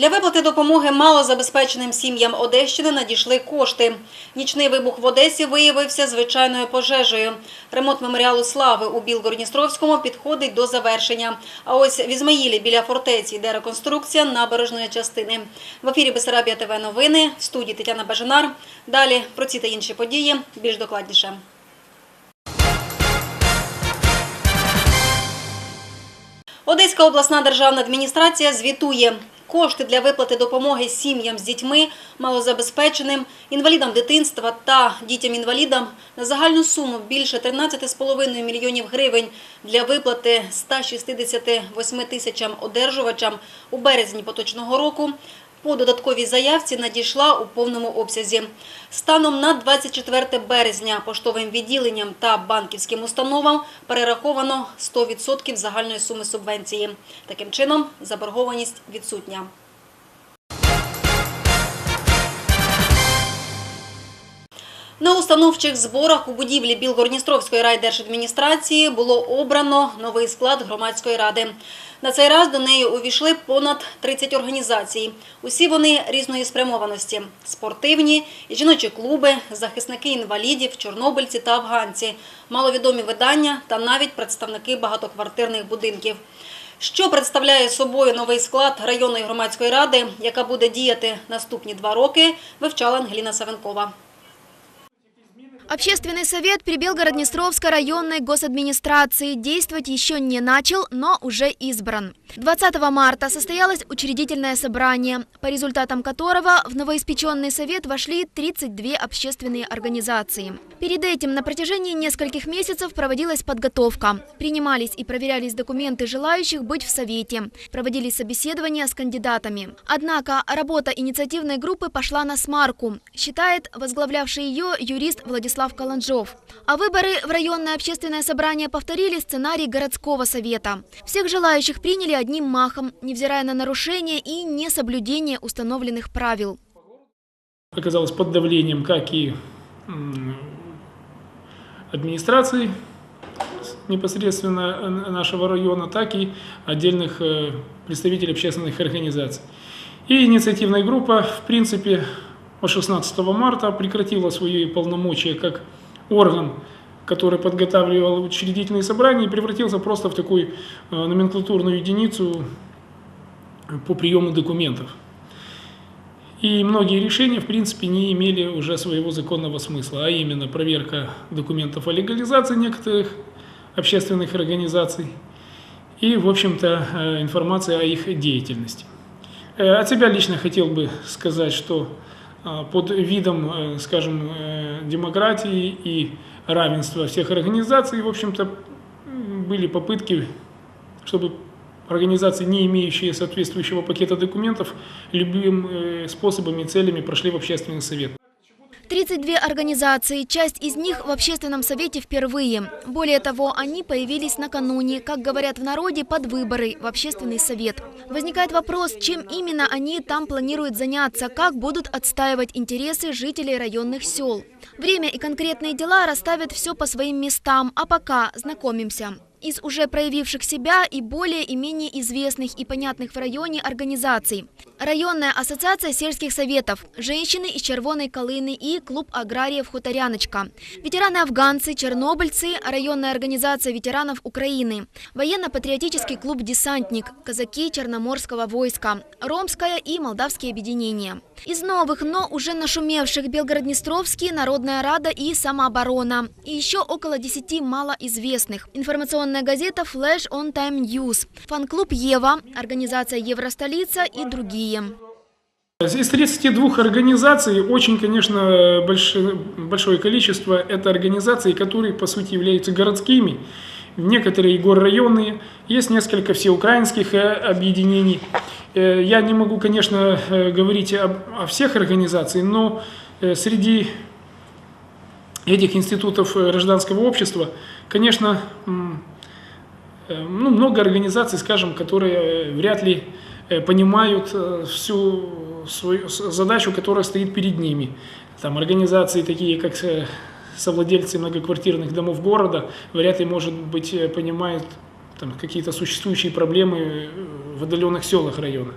Для виплати допомоги малозабезпеченим сім'ям Одещини надійшли кошти. Нічний вибух в Одесі виявився звичайною пожежею. Ремонт меморіалу слави у Білгородністровському підходить до завершення. А ось в Ізмаїлі біля фортеці йде реконструкція набережної частини. В ефірі Бесарабія ТВ новини в студії Тетяна Бажанар. Далі про ці та інші події більш докладніше. Одеська обласна державна адміністрація звітує. Кошти для виплати допомоги сім'ям з дітьми, малозабезпеченим, інвалідам дитинства та дітям-інвалідам. На загальну суму більше 13,5 мільйонів гривень для виплати 168 тисячам одержувачам у березні поточного року по додатковій заявці надійшла у повному обсязі. Станом на 24 березня поштовим відділенням та банківським установам перераховано 100% загальної суми субвенції. Таким чином, заборгованість відсутня. На установчих зборах у будівлі Білгородністровської райдержадміністрації було обрано новий склад громадської ради. На цей раз до неї увійшли понад 30 організацій. Усі вони різної спрямованості: спортивні, жіночі клуби, захисники інвалідів, чорнобильці та афганці, маловідомі видання та навіть представники багатоквартирних будинків. Що представляє собою новий склад районної громадської ради, яка буде діяти наступні два роки, вивчала Ангеліна Савенкова. Общественный совет при Белгород-Днестровской районной госадминистрации действовать еще не начал, но уже избран. 20 марта состоялось учредительное собрание, по результатам которого в новоиспеченный совет вошли 32 общественные организации. Перед этим на протяжении нескольких месяцев проводилась подготовка. Принимались и проверялись документы желающих быть в совете. Проводились собеседования с кандидатами. Однако работа инициативной группы пошла на смарку, считает возглавлявший ее юрист Владислав Каланжов. А выборы в районное общественное собрание повторили сценарий городского совета. Всех желающих приняли одним махом, невзирая на нарушения и несоблюдение установленных правил. оказалось под давлением как и администрации непосредственно э, нашего района, так и отдельных э, представителей общественных организаций. И инициативная группа, в принципе, от 16 марта прекратила свои полномочия как орган, который подготавливал учредительные собрания, и превратился просто в такую э, номенклатурную единицу по приему документов. И многие решения, в принципе, не имели уже своего законного смысла, а именно проверка документов о легализации некоторых общественных организаций и, в общем-то, э, информация о их деятельности. Э, От себя лично хотел бы сказать, что э, под видом, э, скажем, э, демократии и равенства всех организаций, в общем-то, м, были попытки, чтобы организации, не имеющие соответствующего пакета документов, любым э, способами и целями прошли в общественный совет. 32 организации, часть из них в общественном совете впервые. Более того, они появились накануне, как говорят в народе, под выборы в общественный совет. Возникает вопрос, чем именно они там планируют заняться, как будут отстаивать интересы жителей районных сел. Время и конкретные дела расставят все по своим местам, а пока знакомимся. Из уже проявивших себя и более и менее известных и понятных в районе организаций. Районная ассоциация сельских советов, женщины из Червоной Колыны и клуб аграриев «Хуторяночка», ветераны-афганцы, чернобыльцы, районная организация ветеранов Украины, военно-патриотический клуб «Десантник», казаки Черноморского войска, ромское и молдавские объединения. Из новых, но уже нашумевших Белгород-Днестровский, Народная Рада и Самооборона. И еще около 10 малоизвестных. Информационная газета Flash On Time News, фан-клуб Ева, организация Евростолица и другие. Из 32 организаций. Очень, конечно, больш- большое количество. Это организации, которые, по сути, являются городскими, некоторые горрайонные, есть несколько всеукраинских э, объединений. Э, Я не могу, конечно, э, говорить о всех организациях, но среди этих институтов гражданского общества, конечно, ну, много организаций, скажем, которые э, вряд ли э, понимают э, всю свою с- задачу, которая стоит перед ними. Там организации такие, как э, совладельцы многоквартирных домов города, вряд ли, может быть, э, понимают там, какие-то существующие проблемы э, в отдаленных селах района.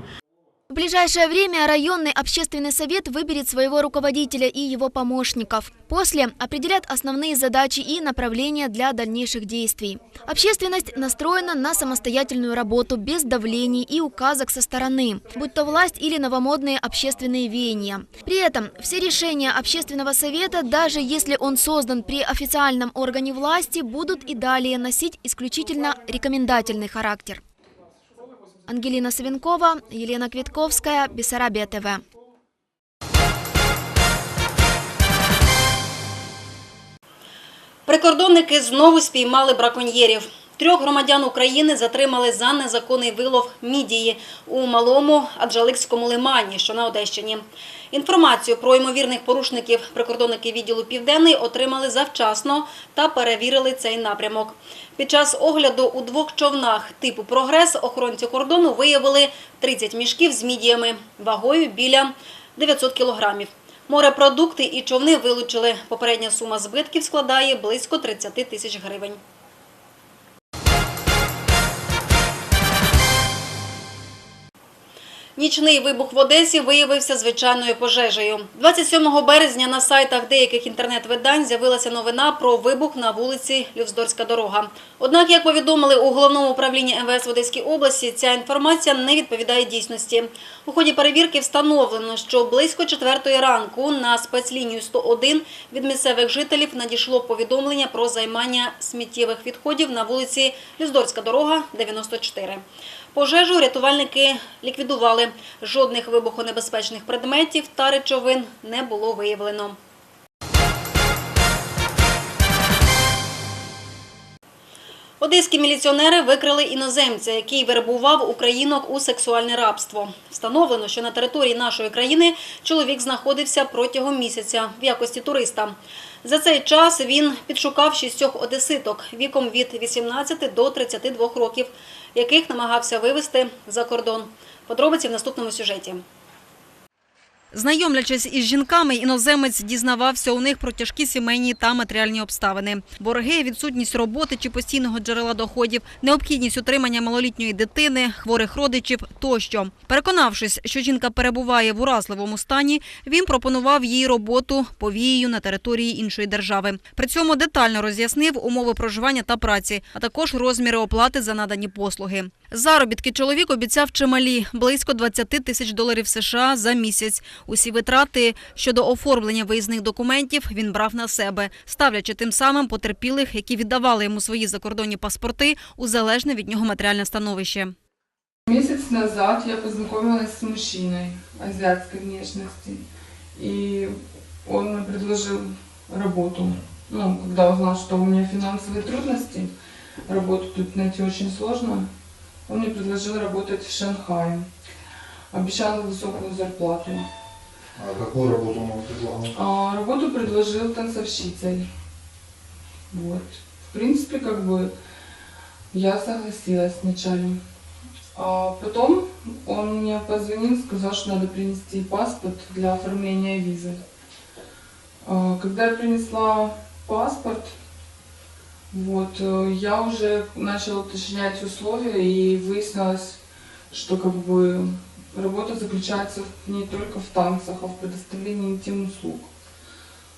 В ближайшее время районный общественный совет выберет своего руководителя и его помощников. После определят основные задачи и направления для дальнейших действий. Общественность настроена на самостоятельную работу без давлений и указок со стороны, будь то власть или новомодные общественные веяния. При этом все решения общественного совета, даже если он создан при официальном органе власти, будут и далее носить исключительно рекомендательный характер. Ангелина Савінкова, Єлена Квітковська, Бісарабія ТВ. Прикордонники знову спіймали браконьєрів. Трьох громадян України затримали за незаконний вилов мідії у малому Аджаликському лимані, що на Одещині. Інформацію про ймовірних порушників прикордонники відділу Південний отримали завчасно та перевірили цей напрямок. Під час огляду у двох човнах типу «Прогрес» охоронці кордону виявили 30 мішків з мідіями вагою біля 900 кілограмів. Морепродукти і човни вилучили. Попередня сума збитків складає близько 30 тисяч гривень. Нічний вибух в Одесі виявився звичайною пожежею. 27 березня на сайтах деяких інтернет-видань з'явилася новина про вибух на вулиці Лювздорська дорога. Однак, як повідомили у головному управлінні МВС в Одеській області, ця інформація не відповідає дійсності. У ході перевірки встановлено, що близько четвертої ранку на спецлінію 101 від місцевих жителів надійшло повідомлення про займання сміттєвих відходів на вулиці Люздорська дорога, 94. Пожежу рятувальники ліквідували. Жодних вибухонебезпечних предметів та речовин не було виявлено. Одеські міліціонери викрили іноземця, який вербував українок у сексуальне рабство. Встановлено, що на території нашої країни чоловік знаходився протягом місяця в якості туриста. За цей час він підшукав шістьох одеситок віком від 18 до 32 років, яких намагався вивезти за кордон. Подробиці в наступному сюжеті. Знайомлячись із жінками, іноземець дізнавався у них про тяжкі сімейні та матеріальні обставини. Борги, відсутність роботи чи постійного джерела доходів, необхідність утримання малолітньої дитини, хворих родичів тощо. Переконавшись, що жінка перебуває в уразливому стані, він пропонував їй роботу повією на території іншої держави. При цьому детально роз'яснив умови проживання та праці, а також розміри оплати за надані послуги. Заробітки чоловік обіцяв чималі – близько 20 тисяч доларів США за місяць. Усі витрати щодо оформлення виїзних документів він брав на себе, ставлячи тим самим потерпілих, які віддавали йому свої закордонні паспорти, у залежне від нього матеріальне становище. Месяц назад я познакомилась с мужчиной азиатской внешности, и он мне предложил работу. Ну, когда узнал, что у меня финансовые трудности, работу тут найти очень сложно, он мне предложил работать в Шанхае. Обещал высокую зарплату. А какую работу он вам предлагал? А работу предложил танцовщицей. Вот. В принципе, как бы я согласилась вначале. А потом он мне позвонил, сказал, что надо принести паспорт для оформления визы. А, Когда я принесла паспорт, вот, э, я уже начала уточнять условия и выяснилось, что как бы работа заключается не только в танцах, а в предоставлении интим-услуг,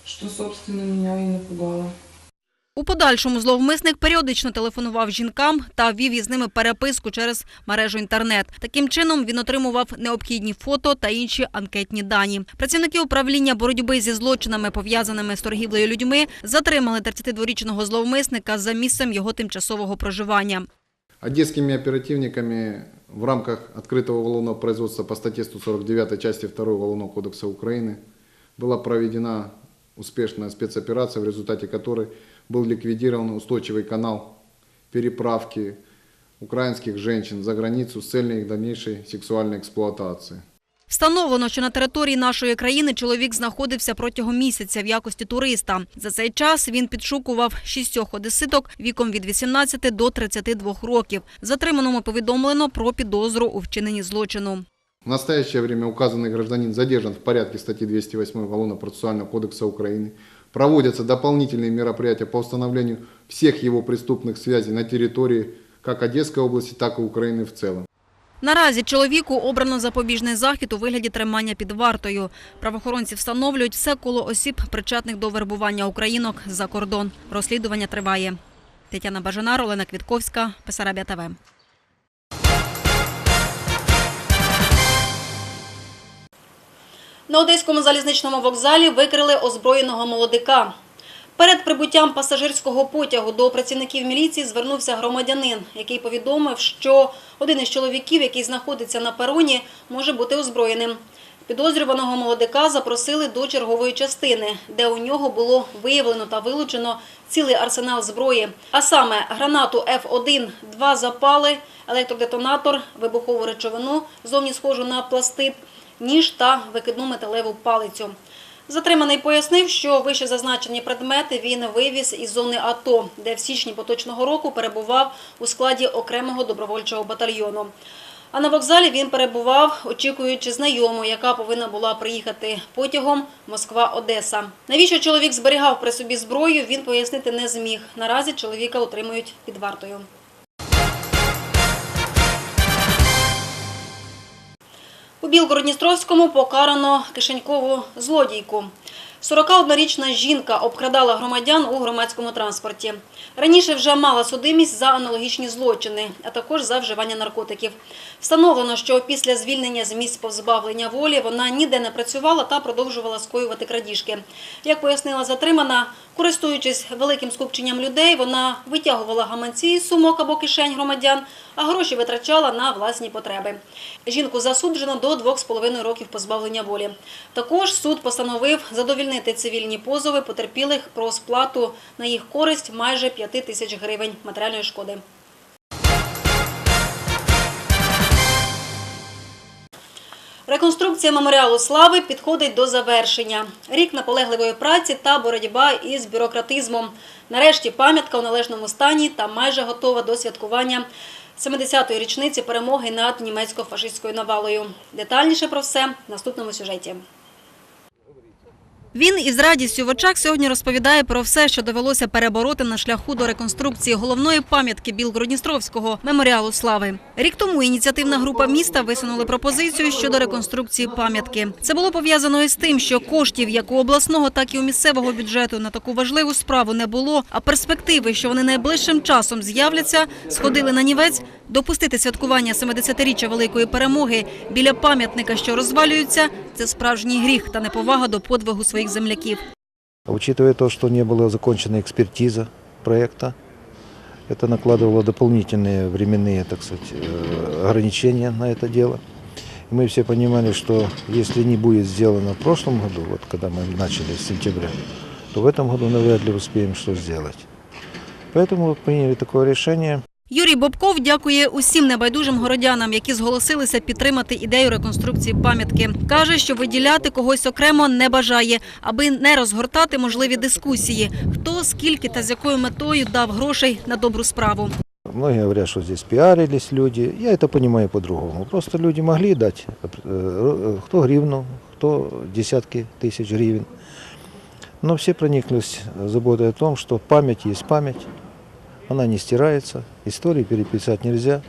что, собственно, меня и напугало. У подальшому зловмисник періодично телефонував жінкам та вів із ними переписку через мережу інтернет. Таким чином він отримував необхідні фото та інші анкетні дані. Працівники управління боротьби зі злочинами, пов'язаними з торгівлею людьми, затримали 32-річного зловмисника за місцем його тимчасового проживання. Одесскими оперативниками в рамках открытого уголовного производства по статье 149 части 2 Уголовного кодекса Украины была проведена успешная спецоперация, в результате которой был ликвидирован устойчивый канал переправки украинских женщин за границу с целью их дальнейшей сексуальной эксплуатации. Встановлено, що на території нашої країни чоловік знаходився протягом місяця в якості туриста. За цей час він підшукував шістьох одеситок віком від 18 до 32 років. Затриманому повідомлено про підозру у вчиненні злочину. В настоящее время указанный гражданин задержан в порядке статьи 208 Уголовно-процессуального кодекса Украины. Проводятся дополнительные мероприятия по установлению всех его преступных связей на территории как Одесской области, так и Украины в целом. Наразі чоловіку обрано запобіжний захід у вигляді тримання під вартою. Правоохоронці встановлюють все коло осіб, причетних до вербування українок за кордон. Розслідування триває. Тетяна Бажанар, Олена Квітковська, Писарабія ТВ. На одеському залізничному вокзалі викрили озброєного молодика. Перед прибуттям пасажирського потягу до працівників міліції звернувся громадянин, який повідомив, що один із чоловіків, який знаходиться на пероні, може бути озброєним. Підозрюваного молодика запросили до чергової частини, де у нього було виявлено та вилучено цілий арсенал зброї, а саме гранату Ф1, два запали, електродетонатор, вибухову речовину, зовні схожу на пластид, ніж та викидну металеву палицю. Затриманий пояснив, що вище зазначені предмети він вивіз із зони АТО, де в січні поточного року перебував у складі окремого добровольчого батальйону. А на вокзалі він перебував, очікуючи знайому, яка повинна була приїхати потягом Москва-Одеса. Навіщо чоловік зберігав при собі зброю, він пояснити не зміг. Наразі чоловіка утримують під вартою. У Білгородністровському покарано кишенькову злодійку. 41-річна жінка обкрадала громадян у громадському транспорті. Раніше вже мала судимість за аналогічні злочини, а також за вживання наркотиків. Встановлено, що після звільнення з місць позбавлення волі вона ніде не працювала та продовжувала скоювати крадіжки. Як пояснила затримана, користуючись великим скупченням людей, вона витягувала гаманці з сумок або кишень громадян, а гроші витрачала на власні потреби. Жінку засуджено до 2,5 років позбавлення волі. Також суд постановив задовільнити цивільні позови потерпілих про сплату на їх користь майже 5 тисяч гривень матеріальної шкоди. Реконструкція меморіалу слави підходить до завершення. Рік наполегливої праці та боротьба із бюрократизмом. Нарешті пам'ятка у належному стані та майже готова до святкування 70-ї річниці перемоги над німецько-фашистською навалою. Детальніше про все в наступному сюжеті. Він із радістю в очах сьогодні розповідає про все, що довелося перебороти на шляху до реконструкції головної пам'ятки Білгородністровського меморіалу слави. Рік тому ініціативна група міста висунули пропозицію щодо реконструкції пам'ятки. Це було пов'язано із тим, що коштів як у обласного, так і у місцевого бюджету на таку важливу справу не було. А перспективи, що вони найближчим часом з'являться, сходили на нівець. Допустити святкування 70-річчя великої перемоги біля пам'ятника, що розвалюється, це справжній гріх та неповага до подвигу своїх земляків. Учитывая то, что не была закончена экспертиза проекта, это накладывало дополнительные временные, так сказать, э, ограничения на это дело. И мы все понимали, что если не будет сделано в прошлом году, вот когда мы начали с сентября, то в этом году навряд ли успеем что сделать. Поэтому приняли такое решение. Юрій Бобков дякує усім небайдужим городянам, які зголосилися підтримати ідею реконструкції пам'ятки. Каже, що виділяти когось окремо не бажає, аби не розгортати можливі дискусії, хто скільки та з якою метою дав грошей на добру справу. Многие говорят, что здесь пиарились люди. Я это понимаю по-другому. Просто люди могли дать, э, э, кто гривну, кто десятки тысяч гривен. Но все прониклись заботой о том, что память есть память. Она не стирается, истории переписать нельзя.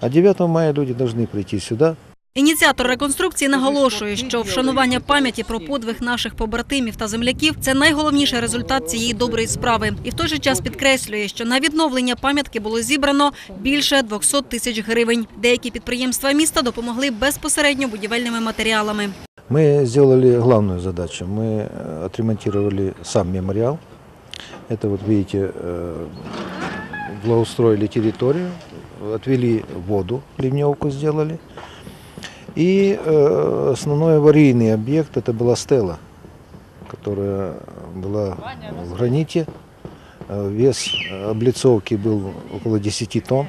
А 9 мая люди должны прийти сюда, Ініціатор реконструкції наголошує, що вшанування пам'яті про подвиг наших побратимів та земляків це найголовніший результат цієї доброї справи. І в той же час підкреслює, що на відновлення пам'ятки було зібрано більше 200 тисяч гривень. Деякі підприємства міста допомогли безпосередньо будівельними матеріалами. Мы сделали главную задачу. Мы э, отремонтировали сам мемориал. Это вот видите, э, благоустроили территорию, отвели воду, ливневку сделали. И э, основной аварийный объект это была стела, которая была в граните. Э, Вес облицовки был около 10 тонн.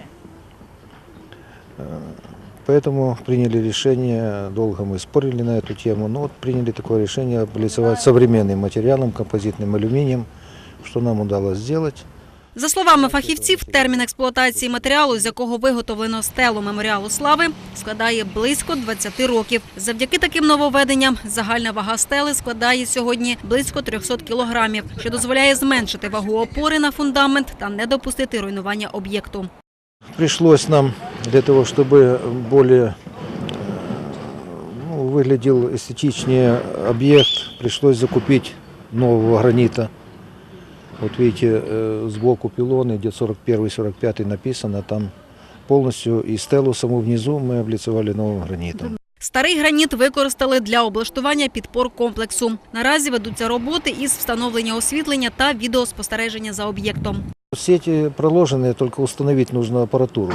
Поэтому приняли решение, долго мы спорили на эту тему, но вот приняли такое решение облицевать современным материалом, композитным алюминием, что нам удалось сделать. За словами фахівців, термін експлуатації матеріалу, з якого виготовлено стелу меморіалу слави, складає близько 20 років. Завдяки таким нововведенням загальна вага стели складає сьогодні близько 300 кілограмів, що дозволяє зменшити вагу опори на фундамент та не допустити руйнування об'єкту. пришлось нам для того, чтобы более э, ну, выглядел эстетичнее объект, пришлось закупить нового гранита. Вот видите, э, сбоку пилоны, где 41-45 написано, там полностью и стелу саму внизу мы облицевали новым гранитом. Старий граніт використали для облаштування підпор комплексу. Наразі ведуться роботи із встановлення освітлення та відеоспостереження за об'єктом. Сети проложенные, только установить нужно аппаратуру.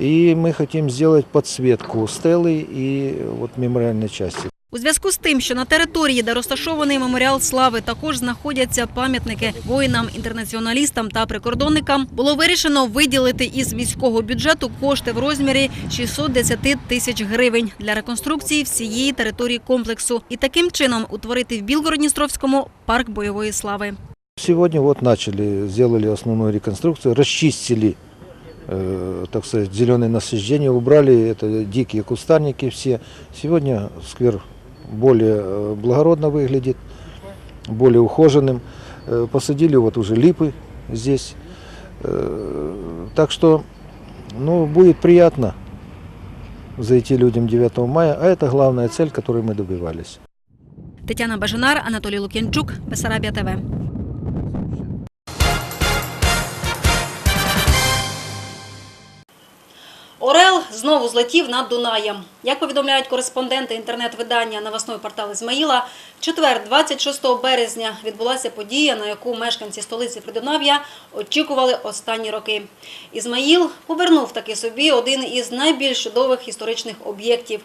И мы хотим сделать подсветку стелы и вот мемориальной части. У зв'язку з тим, що на території, де розташований меморіал слави, також знаходяться пам'ятники воїнам, інтернаціоналістам та прикордонникам, було вирішено виділити із міського бюджету кошти в розмірі 610 тисяч гривень для реконструкції всієї території комплексу і таким чином утворити в Білгородністровському парк бойової слави. Сегодня вот начали, сделали основную реконструкцию, расчистили, э, так сказать, зеленые насаждения, убрали это дикие кустарники все. Сегодня сквер более э, благородно выглядит, более ухоженным. Э, Посадили вот уже липы здесь. Э, Так что, ну, будет приятно зайти людям 9 мая, а это главная цель, которой мы добивались. Тетяна Бажанар, Анатолій Лук'янчук, Бесарабія ТВ. Орел знову злетів над Дунаєм. Як повідомляють кореспонденти інтернет-видання новосної портал Ізмаїла, четвер, 26 березня, відбулася подія, на яку мешканці столиці Придунав'я очікували останні роки. Ізмаїл повернув таки собі один із найбільш чудових історичних об'єктів.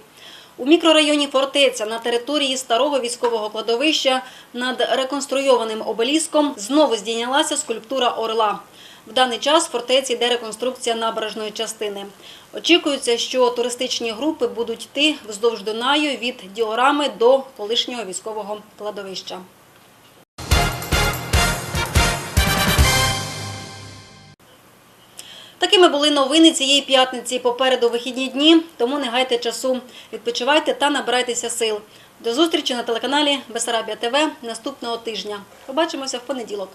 У мікрорайоні Фортеця на території старого військового кладовища над реконструйованим обеліском знову здійнялася скульптура орла. В даний час в фортеці йде реконструкція набережної частини. Очікується, що туристичні групи будуть йти вздовж Дунаю від діорами до колишнього військового кладовища. Такими були новини цієї п'ятниці. Попереду вихідні дні, тому не гайте часу. Відпочивайте та набирайтеся сил. До зустрічі на телеканалі Бесарабія ТВ наступного тижня. Побачимося в понеділок.